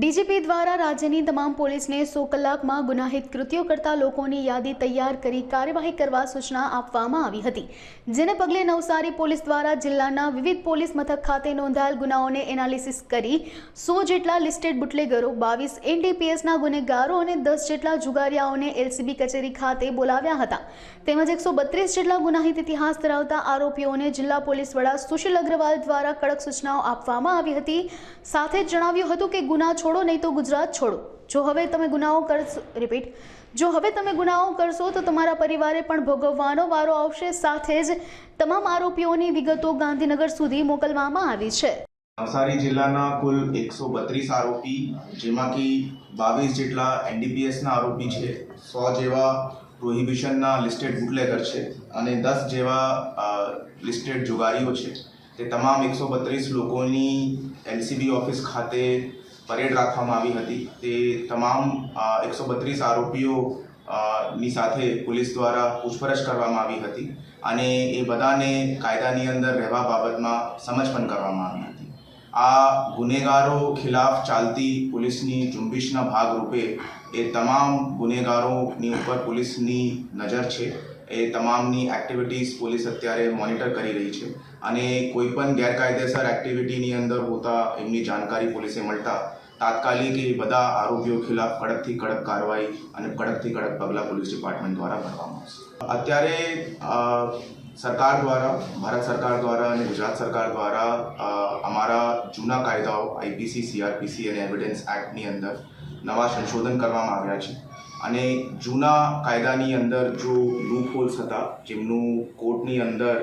DGP દ્વારા રાજ્યની તમામ પોલીસને સો કલાકમાં ગુનાહિત કૃત્યો કરતા લોકોની યાદી તૈયાર કરી કાર્યવાહી કરવા સૂચના આપવામાં આવી હતી, જેને પગલે નવસારી પોલીસ દ્વારા જિલ્લાના વિવિધ પોલીસ મથક ખાતે નોંધાયેલ ગુનાઓને એનાલિસિસ કરી સો જેટલા લિસ્ટેડ બુટલેગરો, બાવીસ એનડીપીએસના ગુનેગારો અને દસ જેટલા જુગારિયાઓને એલસીબી કચેરી ખાતે બોલાવ્યા હતા. તેમજ એકસો બત્રીસ જેટલા ગુનાહિત ઇતિહાસ ધરાવતા આરોપીઓને જિલ્લા પોલીસ વડા સુશીલ અગ્રવાલ દ્વારા કડક સૂચનાઓ આપવામાં આવી હતી. સાથે જણાવ્યું હતું કે ગુના છોડો, નહીં તો ગુજરાત છોડો. જો હવે તમે ગુનાઓ કરશો રિપીટ જો હવે તમે ગુનાઓ કરશો, તો તમારા પરિવારે પણ ભોગવવાનો વારો આવશે. સાથે જ તમામ આરોપીઓની વિગતો ગાંધીનગર સુધી મોકલવામાં આવી છે. નવસારી જિલ્લાના કુલ એકસો બત્રીસ આરોપી જેમાંથી બાવીસ જેટલા એનડીપીએસના આરોપી છે, સો જેવા પ્રોહિબિશનના લિસ્ટેડ બુટલેગર છે અને દસ જેવા લિસ્ટેડ જુગારીઓ છે. તે તમામ એકસો બત્રીસ લોકોની એલસીબી ઓફિસ ખાતે પરેડ રાખવામાં આવી હતી. તે તમામ એકસો બત્રીસ આરોપીઓ ની સાથે પોલીસ દ્વારા પૂછપરછ કરવામાં આવી હતી અને એ બધાને કાયદાની અંદર રહેવા બાબતમાં સમજ પણ કરવામાં આવી હતી. આ ગુનેગારો ખિલાફ ચાલતી પોલીસની ઝુંબેશના ભાગરૂપે એ તમામ ગુનેગારોની ઉપર પોલીસની નજર છે. એ તમામની એક્ટિવિટીઝ પોલીસ અત્યારે મોનિટર કરી રહી છે અને કોઈ પણ ગેરકાયદેસર એક્ટિવિટીની અંદર હોતા એમની જાણકારી પોલીસે મળતા તાત્કાલિક એ બધા આરોપીઓ ખિલાફ કડકથી કડક કાર્યવાહી અને કડકથી કડક પગલાં પોલીસ ડિપાર્ટમેન્ટ દ્વારા ભરવામાં આવશે. અત્યારે સરકાર દ્વારા, ભારત સરકાર દ્વારા અને ગુજરાત સરકાર દ્વારા અમારા જૂના કાયદાઓ આઈપીસી સીઆરપીસી અને એવિડન્સ એક્ટની અંદર નવા સંશોધન કરવામાં આવ્યા છે. અને જૂના કાયદાની અંદર જો લૂપ હોલ્સ હતા, જેમનું કોર્ટની અંદર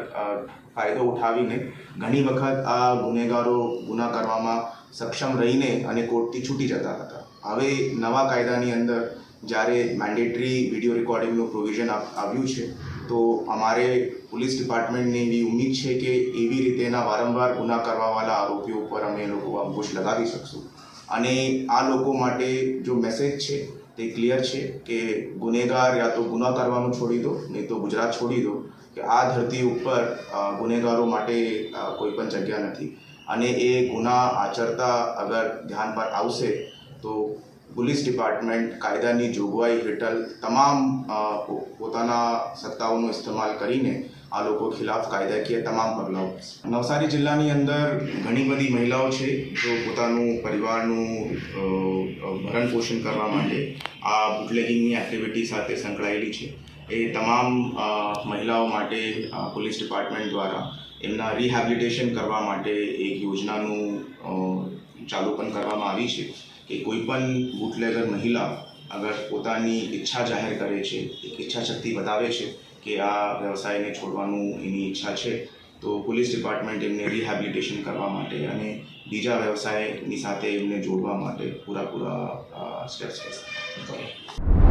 ફાયદો ઉઠાવીને ઘણી વખત આ ગુનેગારો ગુના કરવામાં સક્ષમ રહીને અને કોર્ટથી છૂટી જતા હતા. હવે નવા કાયદાની અંદર જ્યારે મેન્ડેટરી વીડિયો રેકોર્ડિંગનું પ્રોવિઝન આવ્યું છે, તો અમારે પોલીસ ડિપાર્ટમેન્ટને એવી ઉમ્મીદ છે કે એવી રીતેના વારંવાર ગુના કરવાવાળા આરોપીઓ ઉપર અમે લોકો અંકુશ લગાવી શકશું. અને આ લોકો માટે જો મેસેજ છે, તે ક્લિયર છે કે ગુનેગાર યા તો ગુના કરવાનું છોડી દો, નહીં તો ગુજરાત છોડી દો, કે આ ધરતી ઉપર ગુનેગારો માટે કોઈ પણ જગ્યા નથી. અને એ ગુના આચરતા અગર ધ્યાન પર આવશે, તો પોલીસ ડિપાર્ટમેન્ટ કાયદાની જોગવાઈ હેઠળ તમામ પોતાના સત્તાઓનો ઇસ્તેમાલ કરીને આ લોકો ખિલાફ કાયદાકીય તમામ પગલાઓ નવસારી જિલ્લાની અંદર ઘણી બધી મહિલાઓ છે જો પોતાનું પરિવારનું ભરણ પોષણ કરવા માટે આ બુટલેગિંગની એક્ટિવિટી સાથે સંકળાયેલી છે. એ તમામ મહિલાઓ માટે પોલીસ ડિપાર્ટમેન્ટ દ્વારા એમના રિહેબિલિટેશન કરવા માટે એક યોજનાનું ચાલુ પણ કરવામાં આવી છે કે કોઈ પણ બુટલેગર મહિલા અગર પોતાની ઈચ્છા જાહેર કરે છે, એક ઈચ્છા શક્તિ બતાવે છે કે આ વ્યવસાયને છોડવાનું એની ઈચ્છા છે, તો પોલીસ ડિપાર્ટમેન્ટ એમને રિહેબિલિટેશન કરવા માટે અને બીજા વ્યવસાયની સાથે એમને જોડવા માટે પૂરા પૂરા. સ્ટેપ્સ